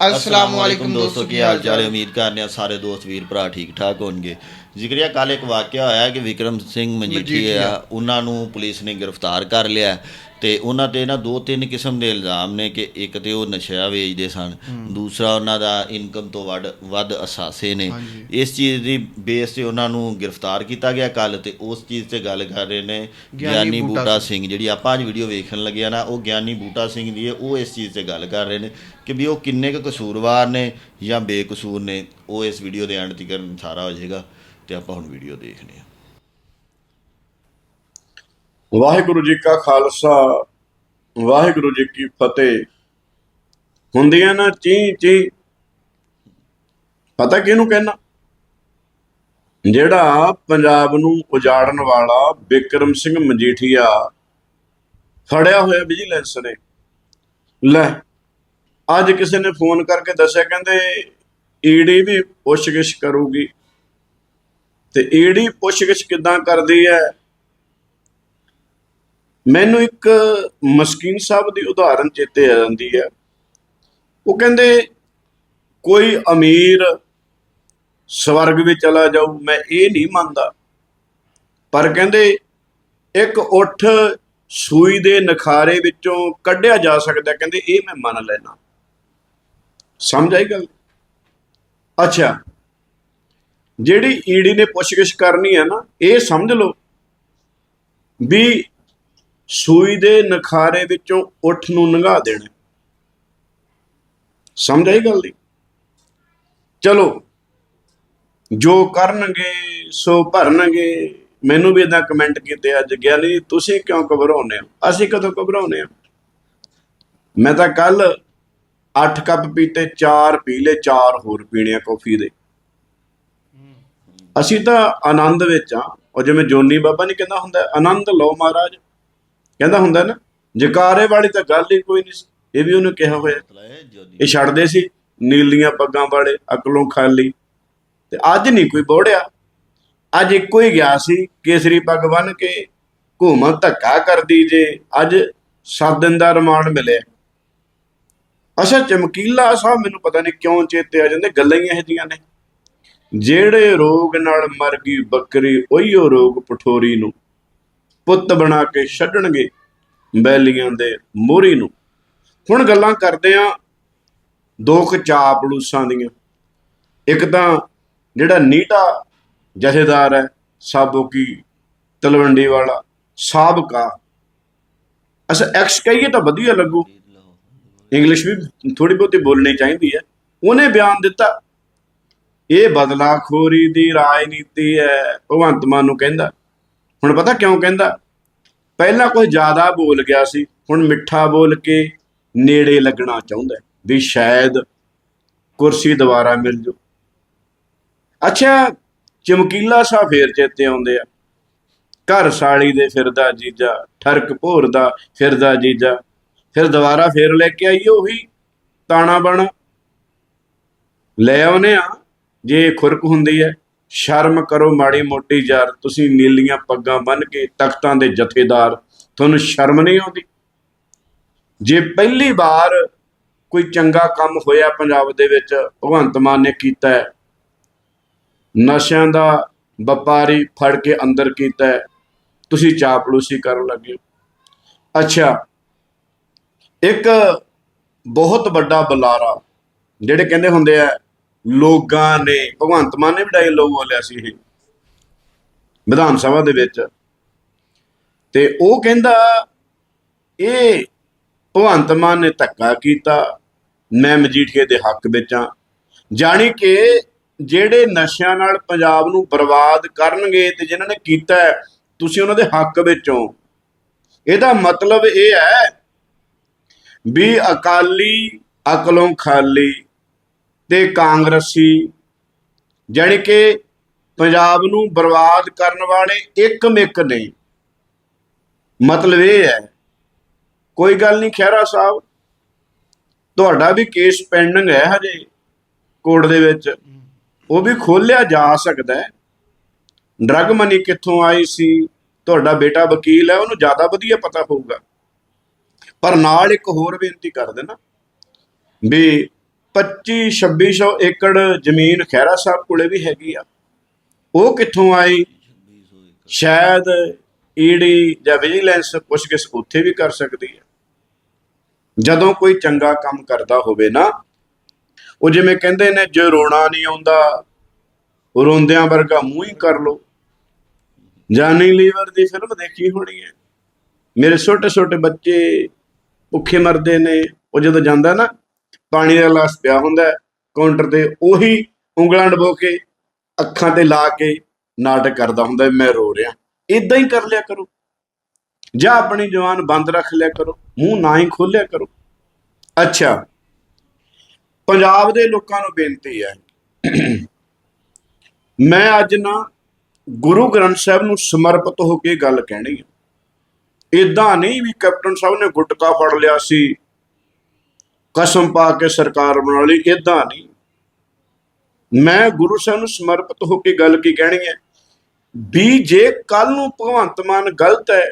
ਅਸਲਾਮ ਵਾਲੇਕੁਮ ਦੋਸਤੋ ਕੀ ਹਾਲ ਚਾਲ ਹੈ ਉਮੀਦ ਕਰਨੇ ਆ ਸਾਰੇ ਦੋਸਤ ਵੀਰ ਭਰਾ ਠੀਕ ਠਾਕ ਹੋਣਗੇ ਜ਼ਿਕਰਿਆ ਕੱਲ ਇੱਕ ਵਾਕਿਆ ਹੋਇਆ ਕਿ ਵਿਕਰਮ ਸਿੰਘ ਮਜੀਠੀਆ। ਉਹਨਾਂ ਨੂੰ ਪੁਲਿਸ ਨੇ ਗ੍ਰਿਫਤਾਰ ਕਰ ਲਿਆ ਤੇ ਉਹਨਾਂ ਤੇ ਨਾ ਦੋ ਤਿੰਨ ਕਿਸਮ ਦੇ ਇਲਜ਼ਾਮ ਨੇ ਕਿ ਇੱਕ ਤੇ ਉਹ ਨਸ਼ਾ ਵੇਚਦੇ ਸਨ ਦੂਸਰਾ ਉਹਨਾਂ ਦਾ ਇਨਕਮ ਤੋਂ ਵੱਧ ਵੱਧ ਅਸਾਸੇ ਨੇ। ਇਸ ਚੀਜ਼ ਦੀ ਬੇਸ ਤੇ ਉਹਨਾਂ ਨੂੰ ਗ੍ਰਿਫਤਾਰ ਕੀਤਾ ਗਿਆ ਕੱਲ ਤੇ ਉਸ ਚੀਜ਼ ਤੇ ਗੱਲ ਕਰ ਰਹੇ ਨੇ ਗਿਆਨੀ ਬੂਟਾ ਸਿੰਘ। ਜਿਹੜੀ ਆਪਾਂ ਅੱਜ ਵੀਡੀਓ ਵੇਖਣ ਲੱਗੇ ਆ ਨਾ ਉਹ ਗਿਆਨੀ ਬੂਟਾ ਸਿੰਘ ਦੀ ਹੈ ਉਹ ਇਸ ਚੀਜ਼ ਤੇ ਗੱਲ ਕਰ ਰਹੇ ਨੇ ਕਿ ਵੀ ਉਹ ਕਿੰਨੇ ਕੁ ਕਸੂਰਵਾਰ ਨੇ ਜਾਂ ਬੇਕਸੂਰ ਨੇ ਉਹ ਇਸ ਵੀਡੀਓ ਦੇ ਐਂਡ ਤੱਕ ਸਾਰਾ ਹੋ ਜਾਏਗਾ ਤੇ ਆਪਾਂ ਹੁਣ ਵੀਡੀਓ ਦੇਖਦੇ ਹਾਂ। ਵਾਹਿਗੁਰੂ ਜੀ ਕਾ ਖਾਲਸਾ, ਵਾਹਿਗੁਰੂ ਜੀ ਕੀ ਫਤਿਹ। ਹੁੰਦੀਆਂ ਨਾ ਚੀ ਚੀ, ਪਤਾ ਕਿਹਨੂੰ ਕਹਿਣਾ ਜਿਹੜਾ ਪੰਜਾਬ ਨੂੰ ਉਜਾੜਨ ਵਾਲਾ ਬਿਕਰਮ ਸਿੰਘ ਮਜੀਠੀਆ ਫੜਿਆ ਹੋਇਆ ਵਿਜੀਲੈਂਸ ਨੇ। ਲੈ, ਅੱਜ ਕਿਸੇ ਨੇ ਫੋਨ ਕਰਕੇ ਦੱਸਿਆ, ਕਹਿੰਦੇ ਈਡੀ ਵੀ ਪੁੱਛਗਿੱਛ ਕਰੂਗੀ। ਤੇ ਈਡੀ ਪੁੱਛਗਿੱਛ ਕਿਦਾਂ ਕਰਦੀ ਹੈ? ਮੈਨੂੰ ਇੱਕ ਮਸਕੀਨ ਸਾਹਿਬ ਦੀ ਉਦਾਹਰਨ ਚੇਤੇ ਆ ਜਾਂਦੀ ਹੈ। ਉਹ ਕਹਿੰਦੇ, ਕੋਈ ਅਮੀਰ ਸਵਰਗ ਵਿੱਚ ਚਲਾ ਜਾਊ, ਮੈਂ ਇਹ ਨਹੀਂ ਮੰਨਦਾ। ਪਰ ਕਹਿੰਦੇ, ਇੱਕ ਉੱਠ ਸੂਈ ਦੇ ਨਖਾਰੇ ਵਿੱਚੋਂ ਕੱਢਿਆ ਜਾ ਸਕਦਾ ਕਹਿੰਦੇ, ਇਹ ਮੈਂ ਮੰਨ ਲੈਣਾ ਸਮਝ ਆਈ ਗੱਲ? ਅੱਛਾ। ਜਿਹੜੀ ਈਡੀ ਨੇ ਪੁੱਛਗਿੱਛ ਕਰਨੀ ਹੈ ਨਾ, ਇਹ ਸਮਝ ਲਓ ਵੀ ਸੂਈ ਦੇ ਨਖਾਰੇ ਵਿੱਚੋਂ ਉੱਠ ਨੂੰ ਲੰਘਾ ਦੇਣਾ। ਸਮਝ ਆਈ ਗੱਲ ਦੀ? ਚਲੋ, ਜੋ ਕਰਨਗੇ, ਸੋ ਭਰਨਗੇ। ਮੈਨੂੰ ਵੀ ਇਦਾਂ ਕਮੈਂਟ ਕੀਤੇ ਅੱਜ ਗਿਆ ਗਿਆਨੀ ਤੁਸੀਂ ਕਿਉਂ ਘਬਰਾਉਂਦੇ ਹੋ? ਅਸੀਂ ਕਦੋਂ ਘਬਰਾਉਂਦੇ ਹਾਂ? ਮੈਂ ਤਾਂ ਕੱਲ 8 ਕੱਪ ਪੀਤੇ 4 ਪੀ ਲਏ 4 ਹੋਰ ਪੀਣੇ ਆ ਕਾਫੀ ਦੇ। ਅਸੀਂ ਤਾਂ ਆਨੰਦ ਵਿੱਚ ਆ ਉਹ ਜਿਵੇਂ ਜੋਨੀ ਬਾਬਾ ਨਹੀਂ ਕਹਿੰਦਾ ਹੁੰਦਾ, ਆਨੰਦ ਲਓ ਮਹਾਰਾਜ। ਕਹਿੰਦਾ ਹੁੰਦਾ ਨਾ ਜਕਾਰੇ ਵਾਲੀ ਤਾਂ ਗੱਲ ਹੀ ਕੋਈ ਨਹੀਂ ਸੀ। ਇਹ ਵੀ ਉਹਨੇ ਕਿਹਾ ਹੋਇਆ। ਇਹ ਛੱਡਦੇ ਸੀ, ਨੀਲੀਆਂ ਪੱਗਾਂ ਵਾਲੇ, ਅਕਲੋਂ ਖਾਲੀ। ਤੇ ਅੱਜ ਨਹੀਂ ਕੋਈ ਬੋੜਿਆ। ਅੱਜ ਇੱਕੋ ਹੀ ਗਿਆ ਸੀ, ਕੇਸਰੀ ਪੱਗ ਬੰਨ ਕੇ, ਘੂਮਣ ਧੱਕਾ ਕਰਦੀ ਜੇ। ਅੱਜ 7 ਦਿਨ ਦਾ ਰਿਮਾਂਡ ਮਿਲਿਆ। ਅੱਛਾ, ਚਮਕੀਲਾ ਸਾਹਿਬ ਮੈਨੂੰ ਪਤਾ ਨਹੀਂ ਕਿਉਂ ਚੇਤੇ ਆ ਜਾਂਦੇ, ਗੱਲਾਂ ਹੀ ਇਹੋ ਜਿਹੀਆਂ ਨੇ। ਜਿਹੜੇ ਰੋਗ ਨਾਲ ਮਰ ਗਈ ਬੱਕਰੀ, ਉਹੀਓ ਰੋਗ ਪਠੋਰੀ ਨੂੰ। ਪੁੱਤ ਬਣਾ ਕੇ ਛੱਡਣਗੇ ਬੈਲੀਆਂ ਦੇ ਮੋਰੀ ਨੂੰ। ਹੁਣ ਗੱਲਾਂ ਕਰਦੇ ਆ ਦੋ ਕੁ ਚਾਪਲੂਸਾਂ ਦੀਆਂ। ਇੱਕ ਤਾਂ ਜਿਹੜਾ ਨੀਟਾ ਜਥੇਦਾਰ ਹੈ ਸਾਬੋਕੀ ਤਲਵੰਡੀ ਵਾਲਾ, ਸਾਬਕਾ। ਅਸਾਂ ਐਕਸ ਕਹੀਏ ਤਾਂ ਵਧੀਆ ਲੱਗੂ। ਇੰਗਲਿਸ਼ ਵੀ ਥੋੜੀ ਬਹੁਤੀ ਬੋਲਣੀ ਚਾਹੀਦੀ ਹੈ। ਉਹਨੇ ਬਿਆਨ ਦਿੱਤਾ, ਇਹ ਬਦਲਾਖੋਰੀ ਦੀ ਰਾਜਨੀਤੀ ਹੈ, ਭਗਵੰਤ ਮਾਨ ਨੂੰ ਕਹਿੰਦਾ। ਹੁਣ ਪਤਾ ਕਿਉਂ ਕਹਿੰਦਾ? ਪਹਿਲਾਂ ਕੋਈ ਜ਼ਿਆਦਾ ਬੋਲ ਗਿਆ ਸੀ, ਹੁਣ ਮਿੱਠਾ ਬੋਲ ਕੇ ਨੇੜੇ ਲੱਗਣਾ ਚਾਹੁੰਦਾ ਵੀ ਸ਼ਾਇਦ ਕੁਰਸੀ ਦੁਬਾਰਾ ਮਿਲ ਜੂ ਅੱਛਾ, ਚਮਕੀਲਾ ਸਾ ਫੇਰ ਚੇਤੇ ਆਉਂਦੇ ਆ। ਘਰ ਸਾਲੀ ਦੇ ਫਿਰਦਾ ਜੀਜਾ, ਠਰਕ ਭੋਰਦਾ ਫਿਰਦਾ ਜੀਜਾ। ਫਿਰ ਦੁਬਾਰਾ ਫੇਰ ਲੈ ਕੇ ਆਈਏ ਉਹੀ ਤਾਣਾ ਬਣ। ਲੈ ਆਉਨੇ ਆ, ਜੇ ਖੁਰਕ ਹੁੰਦੀ ਹੈ। ਸ਼ਰਮ ਕਰੋ ਮਾੜੀ ਮੋਟੀ ਯਾਰ, ਤੁਸੀਂ ਨੀਲੀਆਂ ਪੱਗਾਂ ਬੰਨ ਕੇ ਤਖਤਾਂ ਦੇ ਜਥੇਦਾਰ, ਤੁਹਾਨੂੰ ਸ਼ਰਮ ਨਹੀਂ ਆਉਂਦੀ? ਜੇ ਪਹਿਲੀ ਵਾਰ ਕੋਈ ਚੰਗਾ ਕੰਮ ਹੋਇਆ ਪੰਜਾਬ ਦੇ ਵਿੱਚ, ਭਗਵੰਤ ਮਾਨ ਨੇ ਕੀਤਾ ਹੈ, ਨਸ਼ਿਆਂ ਦਾ ਵਪਾਰੀ ਫੜ ਕੇ ਅੰਦਰ ਕੀਤਾ ਹੈ, ਤੁਸੀਂ ਚਾਪਲੂਸੀ ਕਰਨ ਲੱਗੇ ਹੋ। ਅੱਛਾ, ਇੱਕ ਬਹੁਤ ਵੱਡਾ ਬੁਲਾਰਾ, ਜਿਹੜੇ ਕਹਿੰਦੇ ਹੁੰਦੇ ਆ ਲੋਕਾਂ ਨੇ, ਭਗਵੰਤ ਮਾਨ ਨੇ ਵੀ ਡਾਇਲੋਗ ਬੋਲਿਆ ਸੀ ਇਹ, ਵਿਧਾਨ ਸਭਾ ਦੇ ਵਿੱਚ। ਤੇ ਉਹ ਕਹਿੰਦਾ, ਇਹ ਭਗਵੰਤ ਮਾਨ ਨੇ ਧੱਕਾ ਕੀਤਾ, ਮੈਂ ਮਜੀਠੀਏ ਦੇ ਹੱਕ ਵਿੱਚ ਆ। ਜਾਣੀ ਕਿ ਜਿਹੜੇ ਨਸ਼ਿਆਂ ਨਾਲ ਪੰਜਾਬ ਨੂੰ ਬਰਬਾਦ ਕਰਨਗੇ ਤੇ ਜਿਨ੍ਹਾਂ ਨੇ ਕੀਤਾ ਤੁਸੀਂ ਉਹਨਾਂ ਦੇ ਹੱਕ ਵਿੱਚੋਂ ਇਹਦਾ ਮਤਲਬ ਇਹ ਹੈ ਵੀ ਅਕਾਲੀ, ਅਕਲੋਂ ਖਾਲੀ ਤੇ ਕਾਂਗਰਸੀ, ਜਾਣੀ ਕਿ ਪੰਜਾਬ ਨੂੰ ਬਰਬਾਦ ਕਰਨ ਵਾਲੇ ਇੱਕ ਮਿੱਕ ਨੇ। ਮਤਲਬ ਇਹ ਹੈ, ਕੋਈ ਗੱਲ ਨਹੀਂ ਖਹਿਰਾ ਸਾਹਿਬ, ਤੁਹਾਡਾ ਵੀ ਕੇਸ ਪੈਂਡਿੰਗ ਹੈ ਹਜੇ ਕੋਰਟ ਦੇ ਵਿੱਚ। ਉਹ ਵੀ ਖੋਲਿਆ ਜਾ ਸਕਦਾ ਹੈ। ਡਰਗ ਮਨੀ ਕਿੱਥੋਂ ਆਈ ਸੀ, ਤੁਹਾਡਾ ਬੇਟਾ ਵਕੀਲ ਹੈ, ਉਹਨੂੰ ਜ਼ਿਆਦਾ ਵਧੀਆ ਪਤਾ ਹੋਊਗਾ। ਪਰ ਨਾਲ ਇੱਕ ਹੋਰ ਬੇਨਤੀ ਕਰ ਦੇਣਾ, ਵੀ 25 2600 ਏਕੜ ਜ਼ਮੀਨ ਖਹਿਰਾ ਸਾਹਿਬ ਕੋਲੇ ਵੀ ਹੈਗੀ ਆ। ਉਹ ਕਿੱਥੋਂ ਆਈ? ਸ਼ਾਇਦ ਈਡੀ ਜਾਂ ਵਿਜੀਲੈਂਸ ਪੁੱਛਗਿੱਛ ਉੱਥੇ ਵੀ ਕਰ ਸਕਦੀ ਹੈ ਜਦੋਂ ਕੋਈ ਚੰਗਾ ਕੰਮ ਕਰਦਾ ਹੋਵੇ ਨਾ, ਉਹ ਜਿਵੇਂ ਕਹਿੰਦੇ ਨੇ, ਜੇ ਰੋਣਾ ਨਹੀਂ ਆਉਂਦਾ, ਰੋਂਦਿਆਂ ਵਰਗਾ ਮੂੰਹ ਹੀ ਕਰ ਲੋ ਜਾਨੀ ਲੀਵਰ ਦੀ ਫਿਲਮ ਦੇਖੀ ਹੋਣੀ ਹੈ। ਮੇਰੇ ਛੋਟੇ ਛੋਟੇ ਬੱਚੇ ਭੁੱਖੇ ਮਰਦੇ ਨੇ, ਉਹ ਜਦੋਂ ਜਾਂਦਾ ਨਾ ਪਾਣੀ ਦਾ ਗਲਾਸ ਪਿਆ ਹੁੰਦਾ ਹੈ, ਕਾਊਂਟਰ ਤੇ ਉਹੀ ਉਂਗਲਾਂ ਡਬੋ ਕੇ, ਅੱਖਾਂ ਤੇ ਲਾ ਕੇ ਨਾਟਕ ਕਰਦਾ ਹੁੰਦਾ ਮੈਂ ਰੋ ਰਿਹਾ। ਇਦਾਂ ਹੀ ਕਰ ਲਿਆ ਕਰੋ। ਜਾਂ ਆਪਣੀ ਜਵਾਨ ਬੰਦ ਰੱਖ ਲਿਆ ਕਰੋ, ਮੂੰਹ ਨਾ ਹੀ ਖੋਲਿਆ ਕਰੋ। ਅੱਛਾ, ਪੰਜਾਬ ਦੇ ਲੋਕਾਂ ਨੂੰ ਬੇਨਤੀ ਹੈ, ਮੈਂ ਅੱਜ ਨਾ ਗੁਰੂ ਗ੍ਰੰਥ ਸਾਹਿਬ ਨੂੰ ਸਮਰਪਿਤ ਹੋ ਕੇ ਗੱਲ ਕਹਿਣੀ ਹੈ। ਇਦਾਂ ਨਹੀਂ ਵੀ ਕੈਪਟਨ ਸਾਹਿਬ ਨੇ ਗੁਟਕਾ ਫੜ ਲਿਆ ਸੀ ਕਸਮ ਪਾ ਕੇ ਸਰਕਾਰ ਬਣਾ ਲਈ ਇਦਾਂ ਨਹੀਂ। ਮੈਂ ਗੁਰੂ ਸਾਹਿਬ ਨੂੰ ਸਮਰਪਿਤ ਹੋ ਕੇ ਗੱਲ ਕੀ ਕਹਿਣੀ ਹੈ? ਵੀ ਜੇ ਕੱਲ ਨੂੰ ਭਗਵੰਤ ਮਾਨ ਗਲਤ ਹੈ,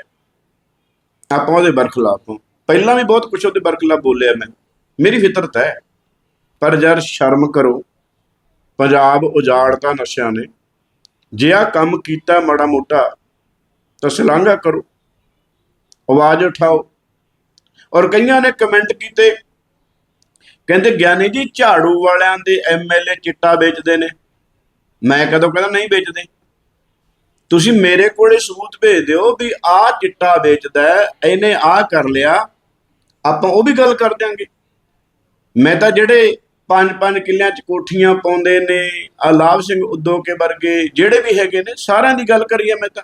ਆਪਾਂ ਉਹਦੇ ਬਰਖਲਾਫ ਹਾਂ। ਪਹਿਲਾਂ ਵੀ ਬਹੁਤ ਕੁਝ ਉਹਦੇ ਬਰਖਲਾਫ ਬੋਲਿਆ ਮੈਂ। ਮੇਰੀ ਫਿਤਰਤ ਹੈ। ਪਰ ਯਾਰ ਸ਼ਰਮ ਕਰੋ। ਪੰਜਾਬ ਉਜਾੜਤਾ ਨਸ਼ਿਆਂ ਨੇ। ਜੇ ਆ ਕੰਮ ਕੀਤਾ ਮਾੜਾ ਮੋਟਾ, ਤਾਂ ਸ਼ਲਾਘਾ ਕਰੋ। ਆਵਾਜ਼ ਉਠਾਓ। ਔਰ ਕਈਆਂ ਨੇ ਕਮੈਂਟ ਕੀਤੇ ਕਹਿੰਦੇ ਗਿਆਨੀ ਜੀ, ਝਾੜੂ ਵਾਲਿਆਂ ਦੇ ਐਮਐਲਏ ਚਿੱਟਾ ਵੇਚਦੇ ਨੇ। ਮੈਂ ਕਦੋਂ ਕਹਿੰਦਾ ਨਹੀਂ ਵੇਚਦੇ। ਤੁਸੀਂ ਮੇਰੇ ਕੋਲੇ ਸਬੂਤ ਭੇਜ ਦਿਓ ਵੀ ਆਹ ਚਿੱਟਾ ਵੇਚਦਾ ਇਹਨੇ ਆਹ ਕਰ ਲਿਆ, ਆਪਾਂ ਉਹ ਵੀ ਗੱਲ ਕਰ ਦਿਆਂਗੇ। ਮੈਂ ਤਾਂ ਜਿਹੜੇ ਪੰਜ ਪੰਜ ਕਿੱਲਿਆਂ 'ਚ ਕੋਠੀਆਂ ਪਾਉਂਦੇ ਨੇ ਆਲਾਭ ਸਿੰਘ ਉਦੋਕੇ ਵਰਗੇ ਜਿਹੜੇ ਵੀ ਹੈਗੇ ਨੇ, ਸਾਰਿਆਂ ਦੀ ਗੱਲ ਕਰੀਏ ਮੈਂ ਤਾਂ।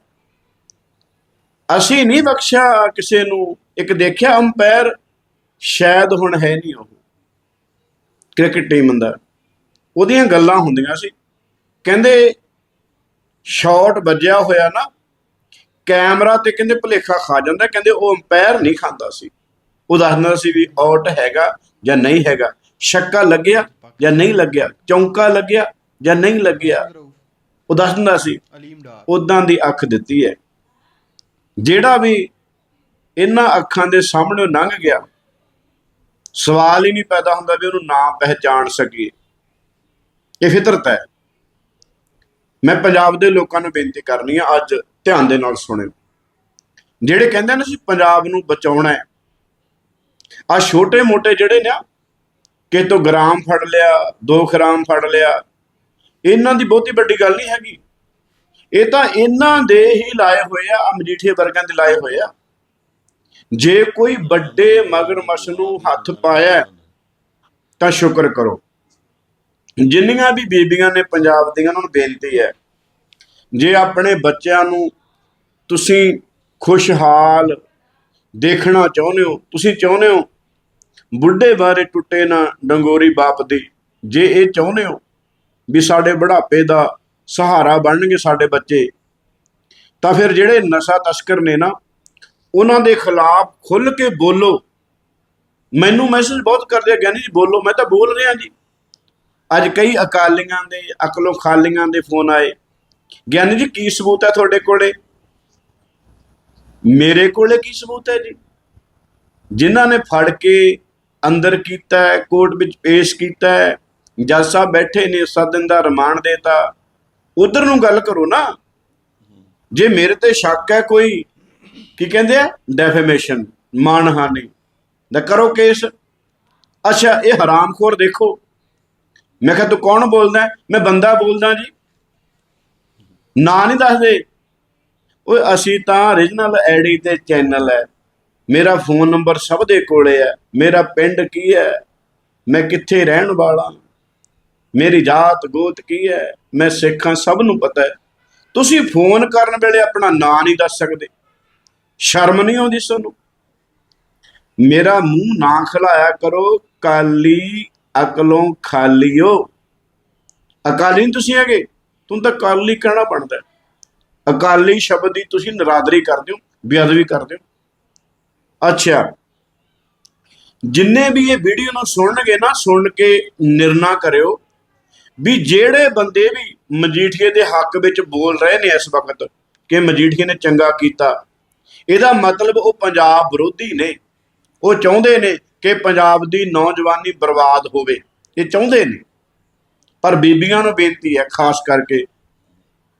ਅਸੀਂ ਨਹੀਂ ਬਖਸ਼ਿਆ ਕਿਸੇ ਨੂੰ। ਇੱਕ ਦੇਖਿਆ ਅੰਪਾਇਰ, ਸ਼ਾਇਦ ਹੁਣ ਹੈ ਨਹੀਂ ਉਹ। ਕ੍ਰਿਕਟ ਟੀਮ ਦਾ ਉਹਦੀਆਂ ਗੱਲਾਂ ਹੁੰਦੀਆਂ ਸੀ। ਕਹਿੰਦੇ ਸ਼ਾਟ ਵੱਜਿਆ ਹੋਇਆ ਨਾ, ਕੈਮਰਾ ਤੇ ਕਹਿੰਦੇ ਭੁਲੇਖਾ ਖਾ ਜਾਂਦਾ। ਕਹਿੰਦੇ ਉਹ ਅੰਪਾਇਰ ਨਹੀਂ ਖਾਂਦਾ ਸੀ। ਉਹ ਦੱਸਦਾ ਸੀ ਵੀ ਆਊਟ ਹੈਗਾ ਜਾਂ ਨਹੀਂ ਹੈਗਾ। ਸ਼ੱਕਾ ਲੱਗਿਆ ਜਾਂ ਨਹੀਂ ਲੱਗਿਆ, ਚੌਂਕਾ ਲੱਗਿਆ ਜਾਂ ਨਹੀਂ ਲੱਗਿਆ। ਉਹ ਦੱਸ ਦਿੰਦਾ ਸੀ ਉਦਾਂ ਦੀ ਅੱਖ ਦਿੱਤੀ ਹੈ। ਜਿਹੜਾ ਵੀ ਇਹਨਾਂ ਅੱਖਾਂ ਦੇ ਸਾਹਮਣੇ ਲੰਘ ਗਿਆ ਸਵਾਲ ਹੀ ਨਹੀਂ ਪੈਦਾ ਹੁੰਦਾ ਵੀ ਉਹਨੂੰ ਨਾ ਪਹਿਚਾਣ ਸਕੀਏ। ਇਹ ਫਿਤਰਤ ਹੈ। ਮੈਂ ਪੰਜਾਬ ਦੇ ਲੋਕਾਂ ਨੂੰ ਬੇਨਤੀ ਕਰਨੀ ਆ, ਅੱਜ ਧਿਆਨ ਦੇ ਨਾਲ ਸੁਣਿਓ। ਜਿਹੜੇ ਕਹਿੰਦੇ ਨੇ ਅਸੀਂ ਪੰਜਾਬ ਨੂੰ ਬਚਾਉਣਾ ਹੈ ਆ ਛੋਟੇ ਮੋਟੇ ਜਿਹੜੇ ਨੇ ਕਿ ਤੋਂ ਗ੍ਰਾਮ ਫੜ ਲਿਆ, ਦੋ ਗ੍ਰਾਮ ਫੜ ਲਿਆ, ਇਹਨਾਂ ਦੀ ਬਹੁਤੀ ਵੱਡੀ ਗੱਲ ਨਹੀਂ ਹੈਗੀ। ਇਹ ਤਾਂ ਇਹਨਾਂ ਦੇ ਹੀ ਲਾਏ ਹੋਏ ਆ, ਆਹ ਮਜੀਠੀਏ ਵਰਗਾਂ ਦੇ ਲਾਏ ਹੋਏ ਆ। ਜੇ ਕੋਈ ਵੱਡੇ ਮਗਰਮੱਛ ਨੂੰ ਹੱਥ ਪਾਇਆ ਤਾਂ ਸ਼ੁਕਰ ਕਰੋ। ਜਿੰਨੀਆਂ ਵੀ ਬੀਬੀਆਂ ਨੇ ਪੰਜਾਬ ਦੀਆਂ, ਉਹਨਾਂ ਨੂੰ ਬੇਨਤੀ ਹੈ, ਜੇ ਆਪਣੇ ਬੱਚਿਆਂ ਨੂੰ ਤੁਸੀਂ ਖੁਸ਼ਹਾਲ ਦੇਖਣਾ ਚਾਹੁੰਦੇ ਹੋ, ਤੁਸੀਂ ਚਾਹੁੰਦੇ ਹੋ ਬੁੱਢੇ ਬਾਰੇ ਟੁੱਟੇ ਨਾ ਡੰਗੋਰੀ ਬਾਪ ਦੀ, ਜੇ ਇਹ ਚਾਹੁੰਦੇ ਹੋ ਵੀ ਸਾਡੇ ਬੁਢਾਪੇ ਦਾ ਸਹਾਰਾ ਬਣਨਗੇ ਸਾਡੇ ਬੱਚੇ, ਤਾਂ ਫਿਰ ਜਿਹੜੇ ਨਸ਼ਾ ਤਸਕਰ ਨੇ ਨਾ ਉਹਨਾਂ ਦੇ ਖਿਲਾਫ ਖੁੱਲ ਕੇ ਬੋਲੋ। ਮੈਨੂੰ ਮੈਸੇਜ ਬਹੁਤ ਕਰਦੇ ਆ, ਗਿਆਨੀ ਜੀ ਬੋਲੋ, ਮੈਂ ਤਾਂ ਬੋਲ ਰਿਹਾ ਜੀ। ਅੱਜ ਕਈ ਅਕਾਲੀਆਂ ਦੇ, ਅਕਲੋਂ ਖਾਲੀਆਂ ਦੇ ਫੋਨ ਆਏ। ਗਿਆਨੀ ਜੀ, ਕੀ ਸਬੂਤ ਹੈ ਤੁਹਾਡੇ ਕੋਲੇ? ਮੇਰੇ ਕੋਲੇ ਕੀ ਸਬੂਤ ਹੈ ਜੀ? ਜਿਨ੍ਹਾਂ ਨੇ ਫੜ ਕੇ ਅੰਦਰ ਕੀਤਾ ਕੋਰਟ ਵਿੱਚ ਪੇਸ਼ ਕੀਤਾ ਜੱਜ ਸਾਹਿਬ ਬੈਠੇ ਨੇ, ਸੱਤ ਦਿਨ ਦਾ ਰਿਮਾਂਡ ਦੇਤਾ। ਉਧਰ ਨੂੰ ਗੱਲ ਕਰੋ ਨਾ। ਜੇ ਮੇਰੇ ਤੇ ਸ਼ੱਕ ਹੈ ਕੋਈ ਕੀ ਕਹਿੰਦੇ ਆ? ਡੈਫੇਮੇਸ਼ਨ ਮਾਨਹਾਨੀ ਦਾ ਕਰੋ ਕੇਸ। ਅੱਛਾ, ਇਹ ਹਰਾਮਖੋਰ ਦੇਖੋ। ਮੈਂ ਕਿਹਾ, ਤੂੰ ਕੌਣ ਬੋਲਦਾ? ਮੈਂ ਬੰਦਾ ਬੋਲਦਾ ਜੀ। ਨਾਂ ਨਹੀਂ ਦੱਸਦੇ। ਓਏ, ਅਸੀਂ ਤਾਂ origignal ਆਈਡੀ ਤੇ ਚੈਨਲ ਹੈ ਮੇਰਾ ਫੋਨ ਨੰਬਰ ਸਭ ਦੇ ਕੋਲੇ ਹੈ ਮੇਰਾ ਪਿੰਡ ਕੀ ਹੈ ਮੈਂ ਕਿੱਥੇ ਰਹਿਣ ਵਾਲਾ? ਮੇਰੀ ਜਾਤ ਗੋਤ ਕੀ ਹੈ ਮੈਂ ਸਿੱਖਾਂ ਸਭ ਨੂੰ ਪਤਾ ਹੈ ਤੁਸੀਂ ਫੋਨ ਕਰਨ ਵੇਲੇ ਆਪਣਾ ਨਾਂ ਨਹੀਂ ਦੱਸ ਸਕਦੇ। ਸ਼ਰਮ ਨਹੀਂ ਆਉਂਦੀ ਤੁਹਾਨੂੰ ਮੇਰਾ ਮੂੰਹ ਨਾ ਖਲਾਇਆ ਕਰੋ ਕਾਲੀ ਅਕਲੋਂ ਖਾਲੀਓ। ਅਕਾਲੀ ਨਹੀਂ ਤੁਸੀਂ ਹੈਗੇ, ਤੁਹਾਨੂੰ ਤਾਂ ਕਾਲੀ ਕਹਿਣਾ ਬਣਦਾ ਅਕਾਲੀ ਸ਼ਬਦ ਦੀ ਤੁਸੀਂ ਨਰਾਦਰੀ ਕਰਦੇ ਹੋ, ਬੇਅਦਬੀ ਕਰਦੇ ਹੋ। ਅੱਛਾ, ਜਿੰਨੇ ਵੀ ਇਹ ਵੀਡੀਓ ਨੂੰ ਸੁਣਨਗੇ ਨਾ, ਸੁਣ ਕੇ ਨਿਰਣਾ ਕਰਿਓ ਵੀ ਜਿਹੜੇ ਬੰਦੇ ਵੀ ਮਜੀਠੀਏ ਦੇ ਹੱਕ ਵਿੱਚ ਬੋਲ ਰਹੇ ਨੇ ਇਸ ਵਕਤ, ਕਿ ਮਜੀਠੀਏ ਨੇ ਚੰਗਾ ਕੀਤਾ ਇਹਦਾ ਮਤਲਬ ਉਹ ਪੰਜਾਬ ਵਿਰੋਧੀ ਨੇ। ਉਹ ਚਾਹੁੰਦੇ ਨੇ ਕਿ ਪੰਜਾਬ ਦੀ ਨੌਜਵਾਨੀ ਬਰਬਾਦ ਹੋਵੇ। ਇਹ ਚਾਹੁੰਦੇ ਨੇ। ਪਰ ਬੀਬੀਆਂ ਨੂੰ ਬੇਨਤੀ ਹੈ, ਖਾਸ ਕਰਕੇ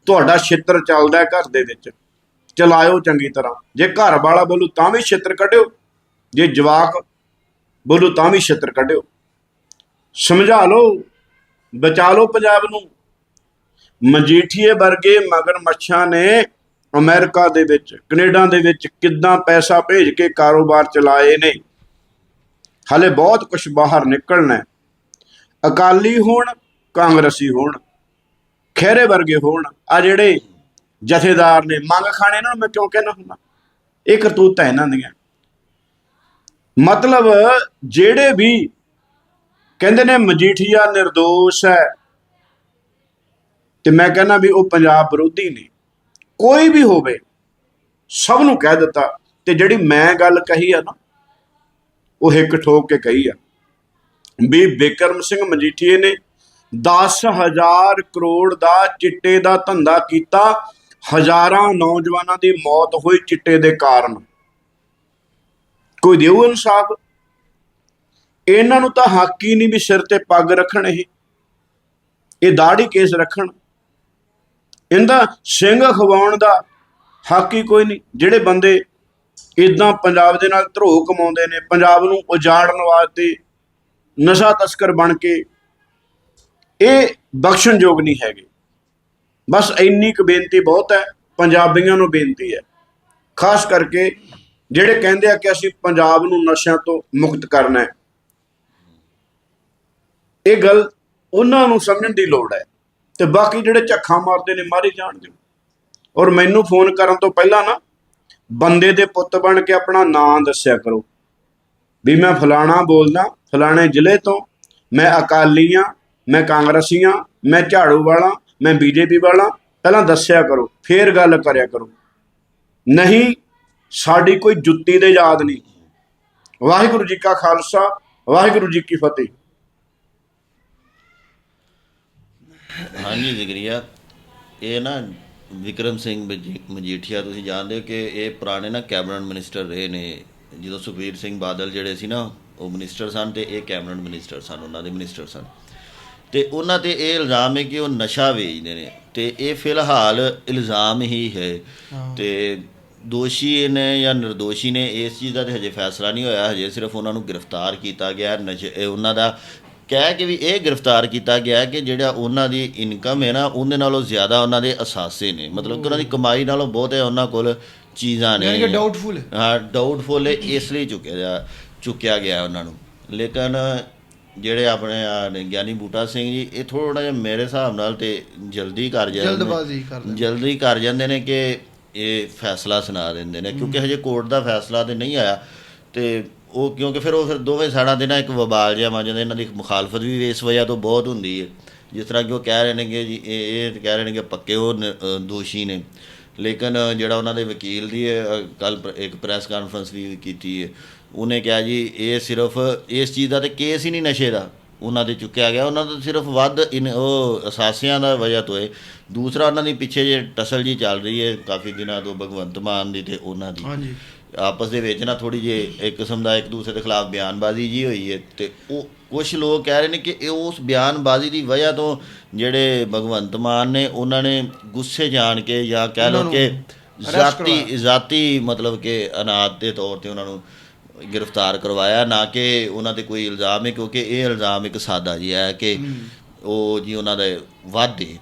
ਤੁਹਾਡਾ ਛਿੱਤਰ ਚੱਲਦਾ ਘਰ ਦੇ ਵਿੱਚ। ਚਲਾਇਓ ਚੰਗੀ ਤਰ੍ਹਾਂ। ਜੇ ਘਰ ਵਾਲਾ ਬੋਲੂ ਤਾਂ ਵੀ ਛਿੱਤਰ ਕੱਢਿਓ। ਜੇ ਜਵਾਕ ਬੋਲੂ ਤਾਂ ਵੀ ਛਿੱਤਰ ਕੱਢਿਓ। ਸਮਝਾ ਲਓ, ਬਚਾ ਲਓ ਪੰਜਾਬ ਨੂੰ। ਮਜੀਠੀਏ ਵਰਗੇ ਮਗਰ ਮੱਛਾਂ ਨੇ ਅਮਰੀਕਾ ਦੇ ਵਿੱਚ, ਕੈਨੇਡਾ ਦੇ ਵਿੱਚ ਕਿੱਦਾਂ ਪੈਸਾ ਭੇਜ ਕੇ ਕਾਰੋਬਾਰ ਚਲਾਏ ਨੇ। ਹਲੇ ਬਹੁਤ ਕੁਝ ਬਾਹਰ ਨਿਕਲਣਾ ਅਕਾਲੀ ਹੋਣ, ਕਾਂਗਰਸੀ ਹੋਣ, ਖਹਿਰੇ ਵਰਗੇ ਹੋਣ, ਆ ਜਿਹੜੇ ਜਥੇਦਾਰ ਨੇ, ਮੰਗ ਖਾਣੇ ਇਹਨਾਂ ਨੂੰ ਮੈਂ ਕਿਉਂ ਕਹਿਣਾ ਹੁੰਦਾ? ਇਹ ਕਰਤੂਤਾਂ ਇਹਨਾਂ ਦੀਆਂ। ਮਤਲਬ ਜਿਹੜੇ ਵੀ ਕਹਿੰਦੇ ਨੇ ਮਜੀਠੀਆ નિર્ਦੋਸ਼ ਹੈ, ਤੇ ਮੈਂ ਕਹਿੰਦਾ ਵੀ ਉਹ ਪੰਜਾਬ ਵਿਰੋਧੀ ਨੇ। ਕੋਈ ਵੀ ਹੋਵੇ, ਸਭ ਨੂੰ ਕਹਿ ਦਿੱਤਾ ਤੇ ਜਿਹੜੀ ਮੈਂ ਗੱਲ ਕਹੀ ਆ ਨਾ, ਉਹ ਇੱਕ ਠੋਕ ਕੇ ਕਹੀ ਆ। ਵੀ ਬਿਕਰਮ ਸਿੰਘ ਮਜੀਠੀਏ ਨੇ 10000 ਕਰੋੜ ਦਾ ਚਿੱਟੇ ਦਾ ਧੰਦਾ ਕੀਤਾ, ਹਜ਼ਾਰਾਂ ਨੌਜਵਾਨਾਂ ਦੀ ਮੌਤ ਹੋਈ ਚਿੱਟੇ ਦੇ ਕਾਰਨ। ਕੋਈ ਦਿਓ ਇਨਸਾਫ? ਇਹਨਾਂ ਨੂੰ ਤਾਂ ਹੱਕ ਹੀ ਨਹੀਂ ਵੀ ਸਿਰ ਤੇ ਪੱਗ ਰੱਖਣ ਇਹ। ਇਹ ਦਾੜੀ ਕੇਸ ਰੱਖਣ। ਇਹਦਾ ਸਿੰਘ ਖਵਾਉਣ ਦਾ ਹੱਕ ਹੀ ਕੋਈ ਨਹੀਂ। ਜਿਹੜੇ ਬੰਦੇ ਇਦਾਂ ਪੰਜਾਬ ਦੇ ਨਾਲ ਧਰੋ ਕਮਾਉਂਦੇ ਨੇ, ਪੰਜਾਬ ਨੂੰ ਉਜਾੜਨ ਵਾਸਤੇ ਨਸ਼ਾ ਤਸਕਰ ਬਣ ਕੇ, ਇਹ ਬਖਸ਼ਣਯੋਗ ਨਹੀਂ ਹੈਗੇ। ਬਸ ਇੰਨੀ ਕੁ ਬੇਨਤੀ ਬਹੁਤ ਹੈ, ਪੰਜਾਬੀਆਂ ਨੂੰ ਬੇਨਤੀ ਹੈ। ਖਾਸ ਕਰਕੇ ਜਿਹੜੇ ਕਹਿੰਦੇ ਆ ਕਿ ਅਸੀਂ ਪੰਜਾਬ ਨੂੰ ਨਸ਼ਿਆਂ ਤੋਂ ਮੁਕਤ ਕਰਨਾ ਹੈ। ਇਹ ਗੱਲ ਉਹਨਾਂ ਨੂੰ ਸਮਝਣ ਦੀ ਲੋੜ ਹੈ। ਤੇ ਬਾਕੀ ਜਿਹੜੇ ਝੱਖਾਂ ਮਾਰਦੇ ਨੇ ਮਾਰੇ ਜਾਣ ਦਿਓ। ਔਰ ਮੈਨੂੰ ਫੋਨ ਕਰਨ ਤੋਂ ਪਹਿਲਾਂ ਨਾ ਬੰਦੇ ਦੇ ਪੁੱਤ ਬਣ ਕੇ ਆਪਣਾ ਨਾਂ ਦੱਸਿਆ ਕਰੋ। ਵੀ ਮੈਂ ਫਲਾਣਾ ਬੋਲਦਾ, ਫਲਾਣੇ ਜ਼ਿਲ੍ਹੇ ਤੋਂ, ਮੈਂ ਅਕਾਲੀ ਹਾਂ ਮੈਂ ਕਾਂਗਰਸੀ ਹਾਂ ਮੈਂ ਝਾੜੂ ਵਾਲਾ, ਮੈਂ ਬੀਜੇਪੀ ਵਾਲਾ, ਪਹਿਲਾਂ ਦੱਸਿਆ ਕਰੋ, ਫੇਰ ਗੱਲ ਕਰਿਆ ਕਰੋ। ਨਹੀਂ, ਸਾਡੀ ਕੋਈ ਜੁੱਤੀ ਦੇ ਯਾਦ ਨਹੀਂ। ਵਾਹਿਗੁਰੂ ਜੀ ਕਾ ਖਾਲਸਾ, ਵਾਹਿਗੁਰੂ ਜੀ ਕੀ ਫਤਿਹ। ਹਾਂਜੀ ਜ਼ਿਕਰੀਆ। ਇਹ ਨਾ ਵਿਕਰਮ ਸਿੰਘ ਮਜੀ- ਮਜੀਠੀਆ ਤੁਸੀਂ ਜਾਣਦੇ ਹੋ ਕਿ ਇਹ ਪੁਰਾਣੇ ਨਾ ਕੈਬਨਿਟ ਮਿਨਿਸਟਰ ਰਹੇ ਨੇ। ਜਦੋਂ ਸੁਖਬੀਰ ਸਿੰਘ ਬਾਦਲ ਜਿਹੜੇ ਸੀ ਨਾ ਉਹ ਮਿਨਿਸਟਰ ਸਨ ਤੇ ਇਹ ਕੈਬਨਿਟ ਮਿਨਿਸਟਰ ਸਨ ਉਹਨਾਂ ਦੇ ਮਿਨਿਸਟਰ ਸਨ। ਤੇ ਉਹਨਾਂ ਤੇ ਇਹ ਇਲਜ਼ਾਮ ਹੈ ਕਿ ਉਹ ਨਸ਼ਾ ਵੇਚਦੇ ਨੇ। ਤੇ ਇਹ ਫਿਲਹਾਲ ਇਲਜ਼ਾਮ ਹੀ ਹੈ। ਤੇ ਦੋਸ਼ੀ ਨੇ ਜਾਂ ਨਿਰਦੋਸ਼ੀ ਨੇ ਇਸ ਚੀਜ਼ ਦਾ ਤੇ ਹਜੇ ਫੈਸਲਾ ਨਹੀਂ ਹੋਇਆ। ਹਜੇ ਸਿਰਫ ਉਹਨਾਂ ਨੂੰ ਗ੍ਰਿਫਤਾਰ ਕੀਤਾ ਗਿਆ। ਉਹਨਾਂ ਦਾ ਕਹਿ ਕੇ ਵੀ ਇਹ ਗ੍ਰਿਫਤਾਰ ਕੀਤਾ ਗਿਆ ਕਿ ਜਿਹੜਾ ਉਹਨਾਂ ਦੀ ਇਨਕਮ ਹੈ ਨਾ ਉਹਦੇ ਨਾਲੋਂ ਜ਼ਿਆਦਾ ਉਹਨਾਂ ਦੇ ਅਸਾਸੇ ਨੇ। ਮਤਲਬ ਕਿ ਉਹਨਾਂ ਦੀ ਕਮਾਈ ਨਾਲੋਂ ਬਹੁਤ ਹੈ ਉਹਨਾਂ ਕੋਲ ਚੀਜ਼ਾਂ ਨੇ। ਯਾਨੀ ਕਿ ਡਾਊਟਫੁਲ ਹੈ। ਡਾਊਟਫੁਲ ਹੈ ਇਸ ਲਈ ਚੁੱਕਿਆ ਜਾ ਚੁੱਕਿਆ ਗਿਆ ਉਹਨਾਂ ਨੂੰ। ਲੇਕਿਨ ਜਿਹੜੇ ਆਪਣੇ ਗਿਆਨੀ ਬੂਟਾ ਸਿੰਘ ਜੀ ਇਹ ਥੋੜਾ ਜਿਹਾ ਮੇਰੇ ਹਿਸਾਬ ਨਾਲ ਤੇ ਜਲਦੀ ਕਰ ਜਾਂਦੇ। ਜਲਦਬਾਜ਼ੀ ਕਰਦੇ। ਜਲਦੀ ਕਰ ਜਾਂਦੇ ਨੇ ਕਿ ਇਹ ਫੈਸਲਾ ਸੁਣਾ ਦਿੰਦੇ ਨੇ ਕਿਉਂਕਿ ਹਜੇ ਕੋਰਟ ਦਾ ਫੈਸਲਾ ਤੇ ਨਹੀਂ ਆਇਆ। ਤੇ ਉਹ ਕਿਉਂਕਿ ਫਿਰ ਉਹ ਫਿਰ ਦੋਵੇਂ ਸਾੜਾਂ ਦੇ ਨਾਲ ਇੱਕ ਵਬਾਲ ਜਿਹਾ ਬਣ ਜਾਂਦਾ, ਇਹਨਾਂ ਦੀ ਮੁਖਾਲਫਤ ਵੀ ਇਸ ਵਜ੍ਹਾ ਤੋਂ ਬਹੁਤ ਹੁੰਦੀ ਹੈ। ਜਿਸ ਤਰ੍ਹਾਂ ਕਿ ਉਹ ਕਹਿ ਰਹੇ ਨੇਗੇ ਜੀ, ਇਹ ਇਹ ਕਹਿ ਰਹੇ ਨੇਗੇ ਪੱਕੇ ਉਹ ਨ- ਦੋਸ਼ੀ ਨੇ। ਲੇਕਿਨ ਜਿਹੜਾ ਉਹਨਾਂ ਦੇ ਵਕੀਲ ਦੀ ਕੱਲ ਇੱਕ ਪ੍ਰੈਸ ਕਾਨਫਰੰਸ ਵੀ ਕੀਤੀ ਹੈ, ਉਹਨੇ ਕਿਹਾ ਜੀ, ਇਹ ਸਿਰਫ ਇਸ ਚੀਜ਼ ਦਾ ਤੇ ਕੇਸ ਹੀ ਨਹੀਂ ਨਸ਼ੇ ਦਾ। ਉਹਨਾਂ ਦੇ ਚੁੱਕਿਆ ਗਿਆ, ਉਹਨਾਂ ਦਾ ਸਿਰਫ ਵੱਧ ਇਨ, ਉਹ ਅਸਾਸਿਆਂ ਦਾ ਵਜ੍ਹਾ ਤੋਂ ਹੈ। ਦੂਸਰਾ ਉਹਨਾਂ ਦੀ ਪਿੱਛੇ ਜੇ ਟਸਲ ਜੀ ਚੱਲ ਰਹੀ ਹੈ, ਕਾਫੀ ਦਿਨਾਂ ਤੋਂ ਭਗਵੰਤ ਮਾਨ ਦੀ ਤੇ ਉਹਨਾਂ ਦੀ। ਹਾਂਜੀ। ਆਪਸ ਦੇ ਵਿੱਚ ਨਾ ਥੋੜੀ ਜਿਹੀ ਇੱਕ ਕਿਸਮ ਦਾ ਇੱਕ ਦੂਸਰੇ ਦੇ ਖਿਲਾਫ ਬਿਆਨਬਾਜ਼ੀ ਜੀ ਹੋਈ ਹੈ ਤੇ ਉਹ ਕੁਝ ਲੋਕ ਕਹਿ ਰਹੇ ਨੇ ਕਿ ਇਹ ਉਸ ਬਿਆਨਬਾਜ਼ੀ ਦੀ ਵਜ੍ਹਾ ਤੋਂ ਜਿਹੜੇ ਭਗਵੰਤ ਮਾਨ ਨੇ ਉਹਨਾਂ ਨੇ ਗੁੱਸੇ ਜਾਣ ਕੇ ਜਾਂ ਕਹਿ ਲਓ ਉਹਨਾਂ ਕਿ ਜ਼ਾਤੀ ਜ਼ਾਤੀ ਮਤਲਬ ਕਿ ਅਨਾਥ ਦੇ ਤੌਰ ਤੇ ਉਹਨਾਂ ਨੂੰ ਗ੍ਰਿਫਤਾਰ ਕਰਵਾਇਆ ਨਾ ਕਿ ਉਹਨਾਂ ਤੇ ਕੋਈ ਇਲਜ਼ਾਮ ਹੈ ਕਿਉਂਕਿ ਇਹ ਇਲਜ਼ਾਮ ਇੱਕ ਸਾਦਾ ਜੀ ਹੈ ਕਿ ਉਹ ਜੀ ਉਹਨਾਂ ਦੇ ਵਾਧੇ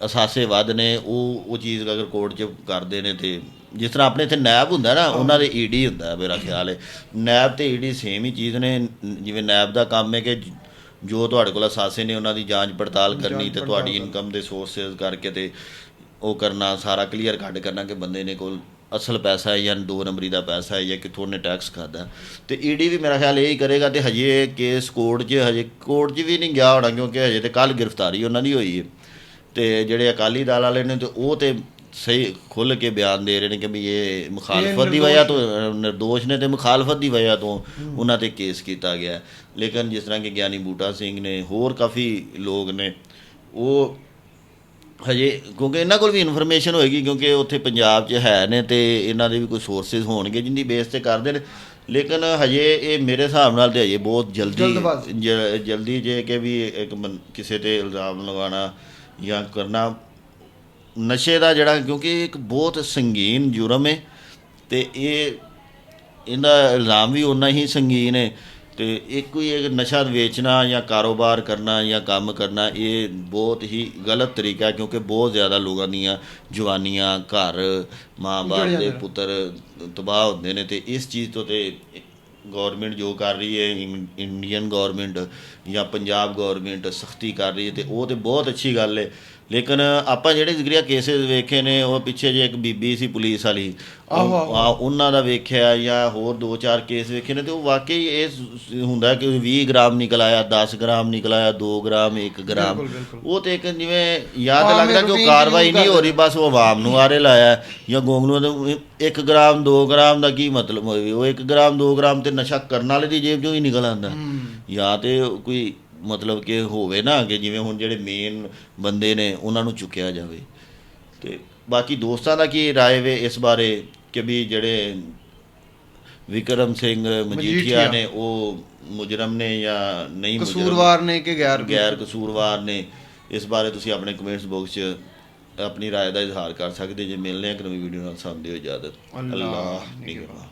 ਅਸਾਸੇ ਵੱਧ ਨੇ ਉਹ ਉਹ ਚੀਜ਼ ਅਗਰ ਕੋਰਟ 'ਚ ਕਰਦੇ ਨੇ ਤੇ ਜਿਸ ਤਰ੍ਹਾਂ ਆਪਣੇ ਇੱਥੇ ਨੈਬ ਹੁੰਦਾ ਨਾ ਉਹਨਾਂ ਦੇ ਈਡੀ ਹੁੰਦਾ ਮੇਰਾ ਖਿਆਲ ਹੈ ਨੈਬ ਤੇ ਈਡੀ ਸੇਮ ਹੀ ਚੀਜ਼ ਨੇ ਜਿਵੇਂ ਨੈਬ ਦਾ ਕੰਮ ਹੈ ਕਿ ਜ- ਤੁਹਾਡੇ ਕੋਲ ਅਸਾਸੇ ਨੇ ਉਹਨਾਂ ਦੀ ਜਾਂਚ ਪੜਤਾਲ ਕਰਨੀ ਤੇ ਤੁਹਾਡੀ ਇਨਕਮ ਦੇ ਸੋਰਸਸ ਕਰਕੇ ਤੇ ਉਹ ਕਰਨਾ ਸਾਰਾ ਕਲੀਅਰ ਕੱਢ ਕਰਨਾ ਕਿ ਬੰਦੇ ਨੇ ਕੋਲ ਅਸਲ ਪੈਸਾ ਹੈ ਜਾਂ ਦੋ ਨੰਬਰੀ ਦਾ ਪੈਸਾ ਹੈ ਜਾਂ ਕਿੱਥੋਂ ਨੇ ਟੈਕਸ ਖਾਦਾ ਤੇ ਈਡੀ ਵੀ ਮੇਰਾ ਖਿਆਲ ਇਹ ਹੀ ਕਰੇਗਾ ਤੇ ਹਜੇ ਕੇਸ ਕੋਰਟ 'ਚ ਹਜੇ ਕੋਰਟ 'ਚ ਵੀ ਨਹੀਂ ਗਿਆ ਹੋਣਾ ਕਿਉਂਕਿ ਹਜੇ ਤੇ ਕੱਲ ਗ੍ਰਿਫਤਾਰੀ ਉਹਨਾਂ ਦੀ ਹੋਈ ਹੈ ਤੇ ਜਿਹੜੇ ਅਕਾਲੀ ਦਲ ਵਾਲੇ ਨੇ ਤੇ ਉਹ ਤੇ ਸਹੀ ਖੁੱਲ ਕੇ ਬਿਆਨ ਦੇ ਰਹੇ ਨੇ ਕਿ ਵੀ ਇਹ ਮੁਖਾਲਫਤ ਦੀ ਵਜ੍ਹਾ ਤੋਂ ਨਿਰਦੋਸ਼ ਨੇ। ਤੇ ਮੁਖਾਲਫਤ ਦੀ ਵਜ੍ਹਾ ਤੋਂ ਉਹਨਾਂ ਤੇ ਕੇਸ ਕੀਤਾ ਗਿਆ। ਲੇਕਿਨ ਜਿਸ ਤਰ੍ਹਾਂ ਕਿ ਗਿਆਨੀ ਬੂਟਾ ਸਿੰਘ ਨੇ ਹੋਰ ਕਾਫੀ ਲੋਕ ਨੇ ਉਹ ਹਜੇ ਕਿਉਂਕਿ ਇਹਨਾਂ ਕੋਲ ਵੀ ਇਨਫੋਰਮੇਸ਼ਨ ਹੋਏਗੀ ਕਿਉਂਕਿ ਉੱਥੇ ਪੰਜਾਬ 'ਚ ਹੈ ਨੇ ਤੇ ਇਹਨਾਂ ਦੇ ਵੀ ਕੋਈ ਸੋਰਸਸ ਹੋਣਗੇ ਜਿੰਦੀ ਬੇਸ ਤੇ ਕਰਦੇ ਨੇ। ਲੇਕਿਨ ਹਜੇ ਇਹ ਮੇਰੇ ਹਿਸਾਬ ਨਾਲ ਤੇ ਹਜੇ ਬਹੁਤ ਜਲਦੀ ਜਲਦੀ ਜੇ ਕਿ ਵੀ ਇੱਕ ਕਿਸੇ ਤੇ ਇਲਜ਼ਾਮ ਲਗਾਉਣਾ ਜਾਂ ਕਰਨਾ ਨਸ਼ੇ ਦਾ ਜਿਹੜਾ ਕਿਉਂਕਿ ਇੱਕ ਬਹੁਤ ਸੰਗੀਨ ਜੁਰਮ ਹੈ ਤੇ ਇਹ ਇਹਦਾ ਇਲਜ਼ਾਮ ਵੀ ਉਨਾ ਹੀ ਸੰਗੀਨ ਹੈ ਤੇ ਇੱਕ ਕੋਈ ਇੱਕ ਨਸ਼ਾ ਵੇਚਣਾ ਜਾਂ ਕਾਰੋਬਾਰ ਕਰਨਾ ਜਾਂ ਕੰਮ ਕਰਨਾ ਇਹ ਬਹੁਤ ਹੀ ਗਲਤ ਤਰੀਕਾ ਹੈ ਕਿਉਂਕਿ ਬਹੁਤ ਜ਼ਿਆਦਾ ਲੋਕਾਂ ਦੀਆਂ ਜਵਾਨੀਆਂ ਘਰ ਮਾਂ-ਬਾਪ ਦੇ। ਪੁੱਤਰ ਤਬਾਹ ਹੁੰਦੇ ਨੇ ਤੇ ਇਸ ਚੀਜ਼ ਤੋਂ ਤੇ ਗਵਰਨਮੈਂਟ ਜੋ ਕਰ ਰਹੀ ਹੈ ਇੰਡੀਅਨ ਗਵਰਨਮੈਂਟ ਜਾਂ ਪੰਜਾਬ ਗਵਰਨਮੈਂਟ ਸਖਤੀ ਕਰ ਰਹੀ ਹੈ ਤੇ ਉਹ ਤੇ ਬਹੁਤ ਅੱਛੀ ਗੱਲ ਹੈ ਲੇਕਿਨ ਆਪਾਂ ਜਿਹੜੇ ਜ਼ਿਕਰੀਆ ਕੇਸਿਸ ਵੇਖੇ ਨੇ ਉਹ ਪਿੱਛੇ ਜੇ ਇੱਕ ਬੀਬੀ ਸੀ ਪੁਲਿਸ ਵਾਲੀ ਆਹੋ, ਉਹਨਾਂ ਦਾ ਵੇਖਿਆ ਜਾਂ ਹੋਰ ਦੋ ਚਾਰ ਕੇਸ ਵੇਖੇ ਨੇ ਤੇ ਉਹ ਵਾਕਈ ਇਹ ਹੁੰਦਾ ਕਿ 20 ਗ੍ਰਾਮ ਨਿਕਲ ਆਇਆ 10 ਗ੍ਰਾਮ ਨਿਕਲ ਆਇਆ 2 ਗ੍ਰਾਮ 1 ਗ੍ਰਾਮ। ਉਹ ਤੇ ਇੱਕ ਜਿਵੇਂ ਯਾਦ ਲੱਗਦਾ ਕਿ ਉਹ ਕਾਰਵਾਈ ਨਹੀਂ ਹੋ ਰਹੀ ਬਸ ਉਹ ਆਵਾਮ ਨੂੰ ਆਰੇ ਲਾਇਆ ਜਾਂ ਗੋਂਗਲੂ ਦੇ 1 ਗ੍ਰਾਮ 2 ਗ੍ਰਾਮ ਦਾ ਕੀ ਮਤਲਬ ਹੋਵੇ? ਉਹ 1 ਗ੍ਰਾਮ 2 ਗ੍ਰਾਮ ਤੇ ਨਸ਼ਾ ਕਰਨ ਵਾਲੇ ਦੀ ਜੇਬ ਚੋਂ ਹੀ ਨਿਕਲ ਆਉਂਦਾ। ਜਾਂ ਤੇ ਕੋਈ ਮਤਲਬ ਕਿ ਹੋਵੇ ਨਾ ਕਿ ਜਿਵੇਂ ਹੁਣ ਜਿਹੜੇ ਮੇਨ ਬੰਦੇ ਨੇ ਉਹਨਾਂ ਨੂੰ ਚੁੱਕਿਆ ਜਾਵੇ ਤੇ ਬਾਕੀ ਦੋਸਤਾਂ ਦਾ ਕੀ ਰਾਏ ਵੇ ਇਸ ਬਾਰੇ ਕਿ ਵੀ ਜਿਹੜੇ ਵਿਕਰਮ ਸਿੰਘ ਮਜੀਠੀਆ ਮਜੀਠੀਆ। ਨੇ ਉਹ ਮੁਜਰਮ ਨੇ ਜਾਂ ਨਹੀਂ ਮੁਜਰਮ ਕਸੂਰਵਾਰ ਨੇ ਕਿ ਗੈਰ ਗੈਰ ਕਸੂਰਵਾਰ ਨੇ ਇਸ ਬਾਰੇ ਤੁਸੀਂ ਆਪਣੇ ਕਮੈਂਟਸ ਬਾਕਸ 'ਚ ਆਪਣੀ رائے ਦਾ ਇਜ਼ਹਾਰ ਕਰ ਸਕਦੇ ਜੇ ਮਿਲਨੇ ਆ ਕਿ ਨਵੀਂ ਵੀਡੀਓ ਨਾਲ ਸਾਨੂੰ ਦਿਓ ਇਜਾਜ਼ਤ ਅੱਲਾਹ ਅੱਲਾਹ ਨਿਗਰਾਨ